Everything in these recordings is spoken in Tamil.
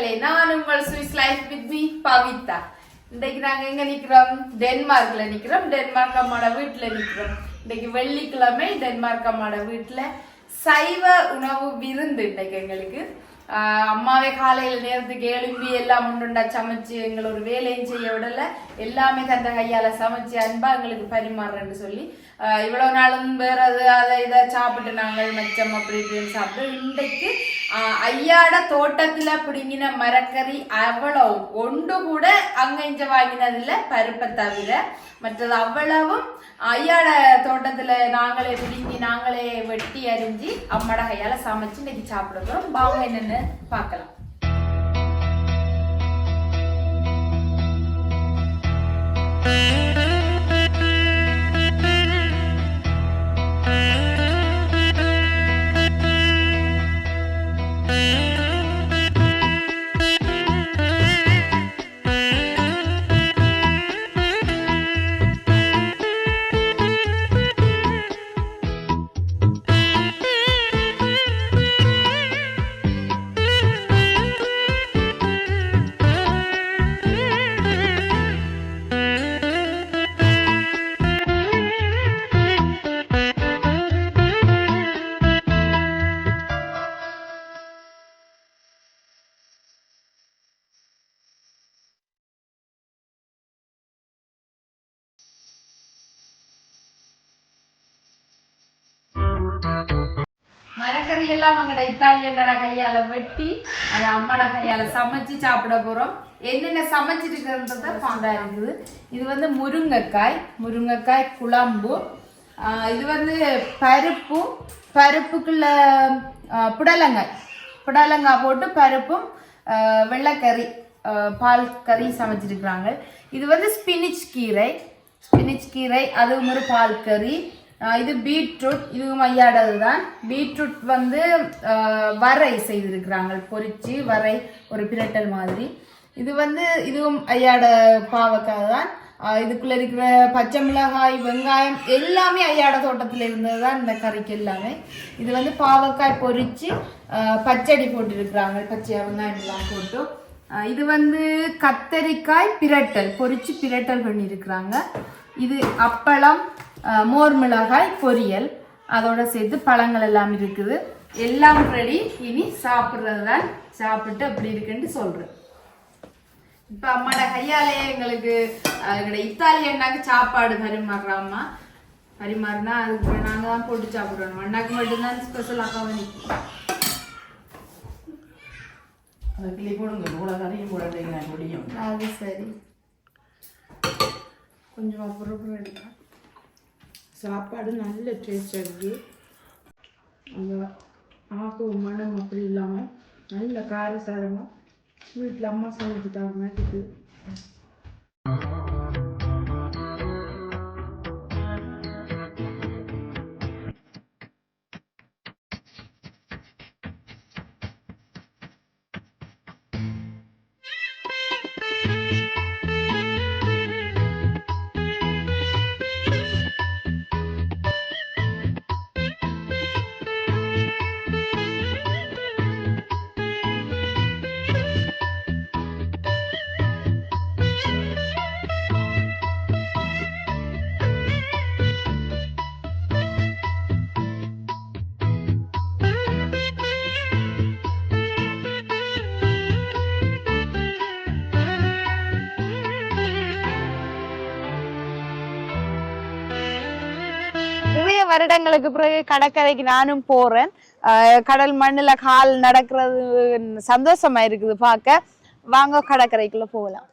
நண்பர்களே நான் உங்கள் Swiss life with me Pavitha. இன்னைக்கு நாங்க எங்க நிக்கிறோம்? டென்மார்க்ல நிக்கிறோம். டென்மார்க் அம்மாவோட வீட்டுல நிக்கிறோம். இன்னைக்கு வெள்ளிக்கிழமை டென்மார்க் அம்மாவோட வீட்டுல சைவ உணவு விருந்து இன்னைக்கு எங்களுக்கு. அம்மாவே காலையில நேரத்துக்கு எழும்பி எல்லாம் உண்டுண்டா சமைச்சு எங்களை ஒரு வேலையும் செய்ய விடல. எல்லாமே தந்த கையால சமைச்சு அன்பா எங்களுக்கு பரிமாறுறேன்னு சொல்லி. இவ்வளோ இவ்வளவு நாளும் வேற அது அதை இதை சாப்பிட்டு நாங்கள் மச்சம் அப்படி இப்படின்னு சாப்பிட்டு இன்றைக்கு ஐயாட தோட்டத்துல பிடுங்கின மரக்கறி அவ்வளவு ஒன்று கூட அங்க இங்க வாங்கினதில்ல பருப்பை தவிர மற்றது அவ்வளவும் ஐயாட தோட்டத்துல நாங்களே பிடுங்கி நாங்களே வெட்டி அரிஞ்சு அம்மாட கையால சமைச்சு இன்னைக்கு சாப்பிட போறோம் வாங்க என்னன்னு பார்க்கலாம் கறி எல்லாம் அங்கட இத்தாலியனோட கையால வெட்டி அது அம்மாட கையால சமைச்சு சாப்பிட போறோம். என்னென்ன சமைச்சிருக்கிறத பாண்டா இருக்குது. இது வந்து முருங்கைக்காய் முருங்கைக்காய் குழம்பு. இது வந்து பருப்பும் பருப்புக்குள்ள புடலங்காய். புடலங்காய் போட்டு பருப்பும் வெள்ளைக்கறி பால் கறி சமைச்சிருக்கிறாங்க. இது வந்து ஸ்பினிச் கீரை. ஸ்பினிச் கீரை அதுவும் ஒரு பால் கறி. இது பீட்ரூட் இதுவும் ஐயாடது தான் பீட்ரூட் வந்து வரை செய்திருக்கிறாங்க. பொறிச்சு வரை ஒரு பிரட்டல் மாதிரி. இது வந்து இதுவும் ஐயாட பாவக்காய் தான் இதுக்குள்ளே இதுக்குள்ள இருக்கிற பச்சை மிளகாய் வெங்காயம் எல்லாமே ஐயாட தோட்டத்தில் இருந்தது தான் இந்த கறிக்கு எல்லாமே. இது வந்து பாவக்காய் பொறிச்சு பச்சடி போட்டிருக்கிறாங்க. பச்சை வெங்காயம் எல்லாம் போட்டு இது வந்து கத்தரிக்காய் பிரட்டல் பொறிச்சு பிரட்டல் பண்ணியிருக்கிறாங்க. இது அப்பளம் மோர் மிளகாய் பொரியல். அதோட சேர்த்து பழங்கள் எல்லாம் இருக்குது. எல்லாம் ரெடி இனி சாப்பிட்றது தான். சாப்பிட்டு அப்படி இருக்குன்னு சொல்றேன். இப்ப அம்மாட கையாலே எங்களுக்கு எங்களோட இத்தாலி அண்ணாக்கு சாப்பாடு பரிமாறுறாம்மா பரிமாறினா அதுக்கு நாங்க தான் போட்டு சாப்பிடுறோம் அண்ணாக்கு மட்டும்தான் ஸ்பெஷல் அக்காவை நிற்கும் அந்த கிளி போடுங்க. கூட கறியும் போடுறீங்க முடியும் அது சரி. கொஞ்சம் அப்புறம் எடுக்கலாம். சாப்பாடு நல்ல டேஸ்ட் இருக்கு. அந்த ஆக்கும் மனம் அப்படி இல்லாமல் நல்ல காரசாரமாக வீட்டில் அம்மா சமைச்சு தர மாதிரி இருக்குது வருடங்களுக்கு பிறகு கடற்கரைக்கு நானும் போறேன். கடல் மண்ணுல கால் நடக்கிறது சந்தோஷமா இருக்குது பார்க்க. வாங்க கடற்கரைக்குள்ள போகலாம்.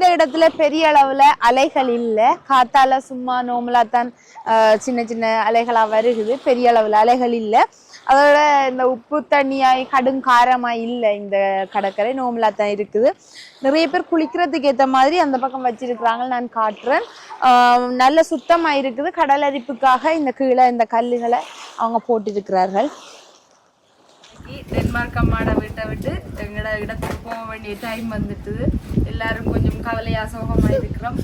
இந்த இடத்துல பெரிய அளவுல அலைகள் இல்லை. காத்தால சும்மா நோமலா தான் சின்ன சின்ன அலைகளா வருகுது. பெரிய அளவுல அலைகள் இல்லை. அதோட இந்த உப்பு தண்ணியாய் கடும் காரமாய் இல்லை இந்த கடற்கரை. நோமலா தான் இருக்குது. நிறைய பேர் குளிக்கிறதுக்கு ஏற்ற மாதிரி அந்த பக்கம் வச்சிருக்கிறாங்க. நான் காட்டுறேன். ஆஹ், நல்ல சுத்தமா இருக்குது. கடல் அரிப்புக்காக இந்த கீழே இந்த கல்லுகளை அவங்க போட்டிருக்கிறார்கள். டென்மார்க் அம்மாட வீட்டை விட்டு எங்களோட இடத்துக்கு போக வேண்டிய டைம் வந்துட்டு எல்லாரும் கவலையா சோகமா இருக்கிறோம்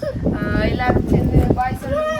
எல்லாரும் சேர்ந்து பாய் சொல்லுங்க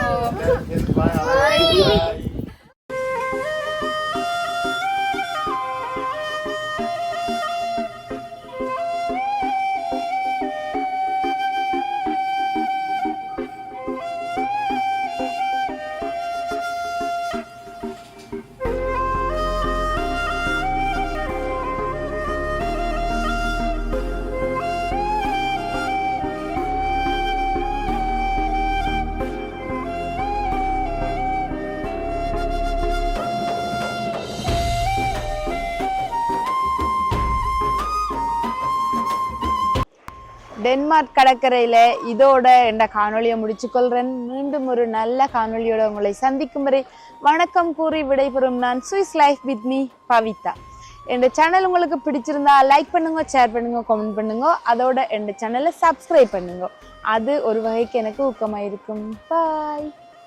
டென்மார்க் கடற்கரையில் இதோட என்ற காணொலியை முடிச்சுக்கொள்கிறேன் மீண்டும் ஒரு நல்ல காணொலியோட உங்களை சந்திக்கும் வரை வணக்கம் கூறி விடைபெறும் நான் Swiss life with me Pavitha. N channel உங்களுக்கு பிடிச்சிருந்தா லைக் பண்ணுங்க ஷேர் பண்ணுங்க கமெண்ட் பண்ணுங்க. அதோட என் சேனலை சப்ஸ்கிரைப் பண்ணுங்க. அது ஒரு வகைக்கு எனக்கு ஊக்கமாக இருக்கும் பாய்